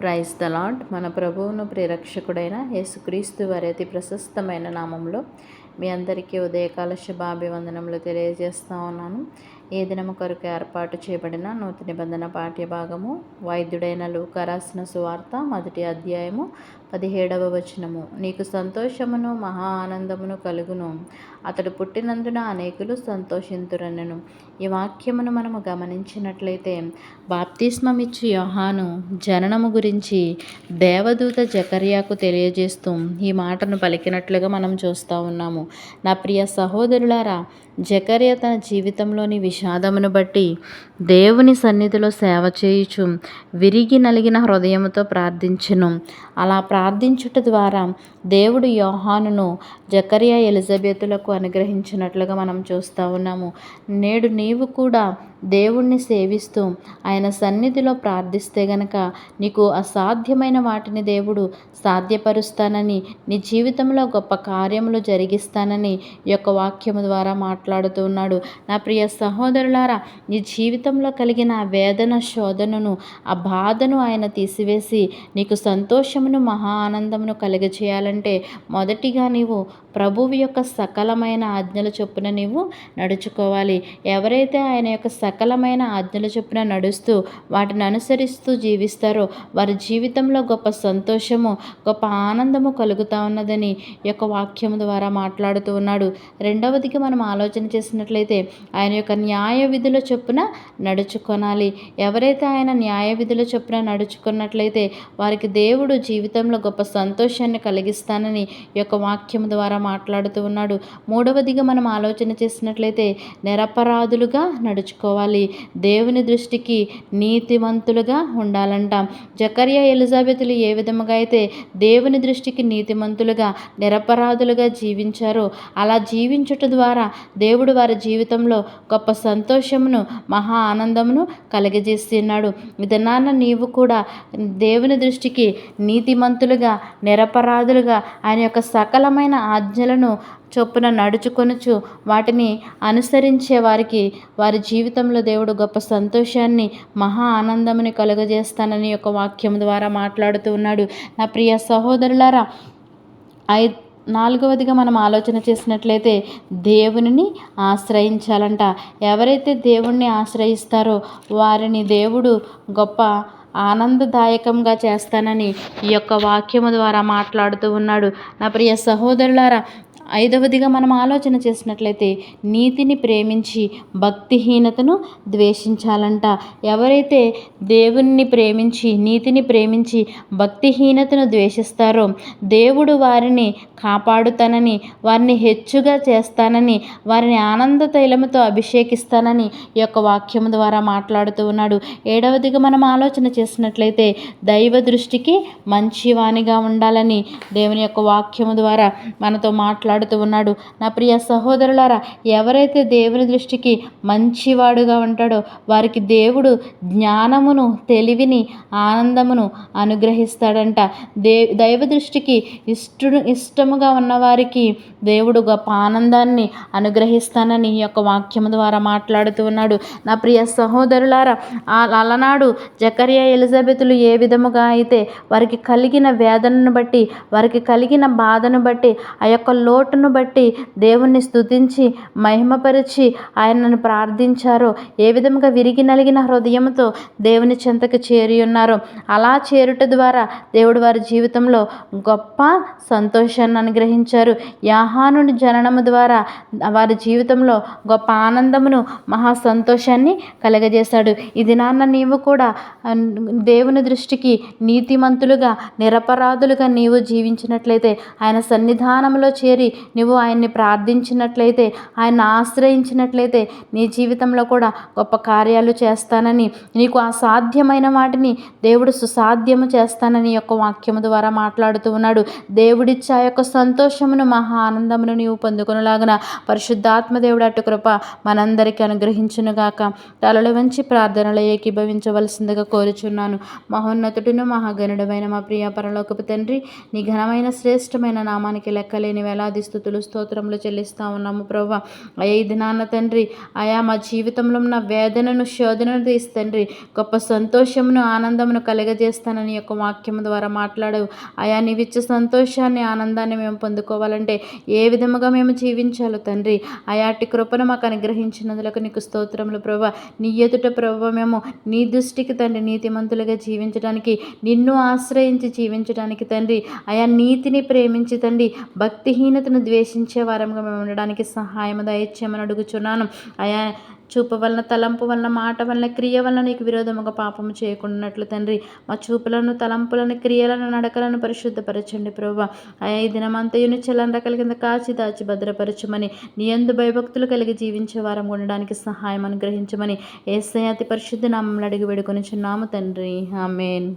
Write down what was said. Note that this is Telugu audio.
ప్రైజ్ ద లాడ్ మన ప్రభువును ప్రిరక్షకుడైన యేసుక్రీస్తు వారి అతి ప్రశస్తమైన నామంలో మీ అందరికీ ఉదయకాల శుభాభివందనములు తెలియజేస్తూ ఉన్నాను. ఏ దినము కొరకు ఏర్పాటు చేయబడిన నూతన నిబంధన పాఠ్య భాగము వైద్యుడైన లూక రాసిన సువార్త మొదటి అధ్యాయము పదిహేడవ వచనము. నీకు సంతోషమును మహా ఆనందమును కలుగును. అతడు పుట్టినందున అనేకులు సంతోషింతురనను. ఈ వాక్యమును మనము గమనించినట్లయితే బాప్తిస్మమిచ్చు యోహాను జననము గురించి దేవదూత జకర్యాకు తెలియజేస్తూ ఈ మాటను పలికినట్లుగా మనం చూస్తూ ఉన్నాము. నా ప్రియ సహోదరులారా జకర్య తన జీవితంలోని విషాదమును బట్టి దేవుని సన్నిధిలో సేవ చేయుచు విరిగి నలిగిన హృదయముతో ప్రార్థించను. అలా ప్రార్థించుట ద్వారా దేవుడు యోహానును జకర్య ఎలిజబెతులకు అనుగ్రహించినట్లుగా మనం చూస్తూ ఉన్నాము. నేడు నీవు కూడా దేవుణ్ణి సేవిస్తూ ఆయన సన్నిధిలో ప్రార్థిస్తే గనక నీకు అసాధ్యమైన వాటిని దేవుడు సాధ్యపరుస్తానని నీ జీవితంలో గొప్ప కార్యములు జరిగిస్తానని ఈ యొక్క వాక్యము ద్వారా మాట్లాడుతూ ఉన్నాడు. నా ప్రియ సహోదరులారా నీ జీవితంలో కలిగిన ఆ వేదన శోధనను ఆ బాధను ఆయన తీసివేసి నీకు సంతోషమును మహా ఆనందమును కలుగచేయాలంటే మొదటిగా నీవు ప్రభువు యొక్క సకలమైన ఆజ్ఞల చొప్పున నీవు నడుచుకోవాలి. ఎవరైతే ఆయన యొక్క సకలమైన ఆజ్ఞల చొప్పున నడుస్తూ వాటిని అనుసరిస్తూ జీవిస్తారో వారి జీవితంలో గొప్ప సంతోషము గొప్ప ఆనందము కలుగుతూ ఉన్నదని యొక్క వాక్యము ద్వారా మాట్లాడుతూ ఉన్నాడు. రెండవదిగా మనం ఆలోచన చేసినట్లయితే ఆయన యొక్క న్యాయ విధుల చొప్పున నడుచుకొనాలి. ఎవరైతే ఆయన న్యాయ విధుల చొప్పున నడుచుకున్నట్లయితే వారికి దేవుడు జీవితంలో గొప్ప సంతోషాన్ని కలిగిస్తానని యొక్క వాక్యం ద్వారా మాట్లాడుతూ ఉన్నాడు. మూడవదిగా మనం ఆలోచన చేసినట్లయితే నిరపరాధులుగా నడుచుకోవాలి. దేవుని దృష్టికి నీతిమంతులుగా ఉండాలంట. జకర్య ఎలిజాబెతులు ఏ విధముగా అయితే దేవుని దృష్టికి నీతిమంతులుగా నిరపరాధులుగా జీవించారో అలా జీవించుట ద్వారా దేవుడు వారి జీవితంలో గొప్ప సంతోషమును మహా ఆనందమును కలిగజేస్తున్నాడు. విధనాన్న నీవు కూడా దేవుని దృష్టికి నీతిమంతులుగా నిరపరాధులుగా ఆయన యొక్క సకలమైన ఆజ్ఞలను చొప్పున నడుచుకొనుచు వాటిని అనుసరించే వారికి వారి జీవితంలో దేవుడు గొప్ప సంతోషాన్ని మహా ఆనందముని కలుగజేస్తానని యొక్క వాక్యం ద్వారా మాట్లాడుతూ ఉన్నాడు. నా ప్రియ సహోదరులారా ఐ నాలుగవదిగా మనం ఆలోచన చేసినట్లయితే దేవునిని ఆశ్రయించాలంట. ఎవరైతే దేవుణ్ణి ఆశ్రయిస్తారో వారిని దేవుడు గొప్ప ఆనందదాయకంగా చేస్తానని ఈ యొక్క వాక్యము ద్వారా మాట్లాడుతూ ఉన్నాడు. నా ప్రియ సహోదరులారా ఐదవదిగా మనం ఆలోచన చేసినట్లయితే నీతిని ప్రేమించి భక్తిహీనతను ద్వేషించాలంట. ఎవరైతే దేవుణ్ణి ప్రేమించి నీతిని ప్రేమించి భక్తిహీనతను ద్వేషిస్తారో దేవుడు వారిని కాపాడుతానని వారిని హెచ్చుగా చేస్తానని వారిని ఆనంద తైలముతో అభిషేకిస్తానని ఈ యొక్క వాక్యం ద్వారా మాట్లాడుతూ ఉన్నాడు. ఏడవదిగా మనం ఆలోచన చేసినట్లయితే దైవ దృష్టికి మంచివానిగా ఉండాలని దేవుని యొక్క వాక్యము ద్వారా మనతో మాట్లాడు మాట్లాడుతూ ఉన్నాడు. నా ప్రియ సహోదరులారా ఎవరైతే దేవుని దృష్టికి మంచివాడుగా ఉంటాడో వారికి దేవుడు జ్ఞానమును తెలివిని ఆనందమును అనుగ్రహిస్తాడంట. దే దైవ దృష్టికి ఇష్టడు ఇష్టముగా ఉన్నవారికి దేవుడు గొప్ప ఆనందాన్ని అనుగ్రహిస్తానని ఈ యొక్క వాక్యము ద్వారా మాట్లాడుతూ ఉన్నాడు. నా ప్రియ సహోదరులారా అలనాడు జకరియా ఎలిజబెతులు ఏ విధముగా అయితే వారికి కలిగిన వేదనను బట్టి వారికి కలిగిన బాధను బట్టి ఆ యొక్క లోటును బట్టి దేవుణ్ణి స్తుతించి మహిమపరిచి ఆయనను ప్రార్థించారో. ఏ విధముగా విరిగి నలిగిన హృదయంతో దేవుని చెంతకు చేరి ఉన్నారో. అలా చేరుట ద్వారా దేవుడు వారి జీవితంలో గొప్ప సంతోషాన్ని అనుగ్రహించారు. యాహానుని జననము ద్వారా వారి జీవితంలో గొప్ప ఆనందమును మహా సంతోషాన్ని కలగజేశాడు. ఇది నాన్న నీవు కూడా దేవుని దృష్టికి నీతిమంతులుగా నిరపరాధులుగా నీవు జీవించినట్లయితే ఆయన సన్నిధానంలో చేరి నువ్వు ఆయన్ని ప్రార్థించినట్లయితే ఆయన ఆశ్రయించినట్లయితే నీ జీవితంలో కూడా గొప్ప కార్యాలు చేస్తానని నీకు అసాధ్యమైన వాటిని దేవుడు సుసాధ్యము చేస్తానని యొక్క వాక్యము ద్వారా మాట్లాడుతూ ఉన్నాడు. దేవుడిచ్చే ఆ యొక్క సంతోషమును మహా ఆనందమును నీవు పొందుకునేలాగున పరిశుద్ధాత్మ దేవుడు అటు కృప మనందరికీ అనుగ్రహించునుగాక. తలలు వంచి ప్రార్థనలు ఏకీభవించవలసిందిగా కోరుచున్నాను. మహోన్నతుడును మహాగణుడమైన మా ప్రియ పరలోకపు తండ్రి నీ ఘనమైన శ్రేష్టమైన నామానికి లెక్కలేని వేలాది స్థుతులు స్తోత్రములు చెల్లిస్తా ఉన్నాము ప్రభా. అయ్యా ఇది నాన్న తండ్రి అయా మా జీవితంలో ఉన్న వేదనను శోధనను తీసి తండ్రి గొప్ప సంతోషమును ఆనందమును కలగజేస్తానని యొక్క వాక్యం ద్వారా మాట్లాడవు. అయా నీవిచ్చే సంతోషాన్ని ఆనందాన్ని మేము పొందుకోవాలంటే ఏ విధముగా మేము జీవించాలో తండ్రి అయాటి కృపను మాకు అనుగ్రహించినందులకు నీకు స్తోత్రములు ప్రభా. నీ ఎదుట ప్రభు మేము నీ దృష్టికి తండ్రి నీతిమంతులుగా జీవించడానికి నిన్ను ఆశ్రయించి జీవించడానికి తండ్రి అయా నీతిని ప్రేమించి తండ్రి భక్తిహీనతను ద్వేషించే వారంగా మేము ఉండడానికి సహాయం దయచేయమని అడుగుచున్నాను. అయా చూపు వలన తలంపు వలన మాట వలన క్రియ వలన నీకు విరోధముగా పాపము చేయకుండాట్లు తండ్రి. మా చూపులను తలంపులను క్రియలను నడకలను పరిశుద్ధపరచండి ప్రభు అయా ఈ దినమంతయుని చలన రకల కింద కాచి దాచి భద్రపరచమని నీ ఎందు భయభక్తులు కలిగి జీవించే వారం ఉండడానికి సహాయం అనుగ్రహించమని ఏసై అతి పరిశుద్ధ నామంలో అడిగి వేడుకొని చున్నాము తండ్రి. ఆమెన్.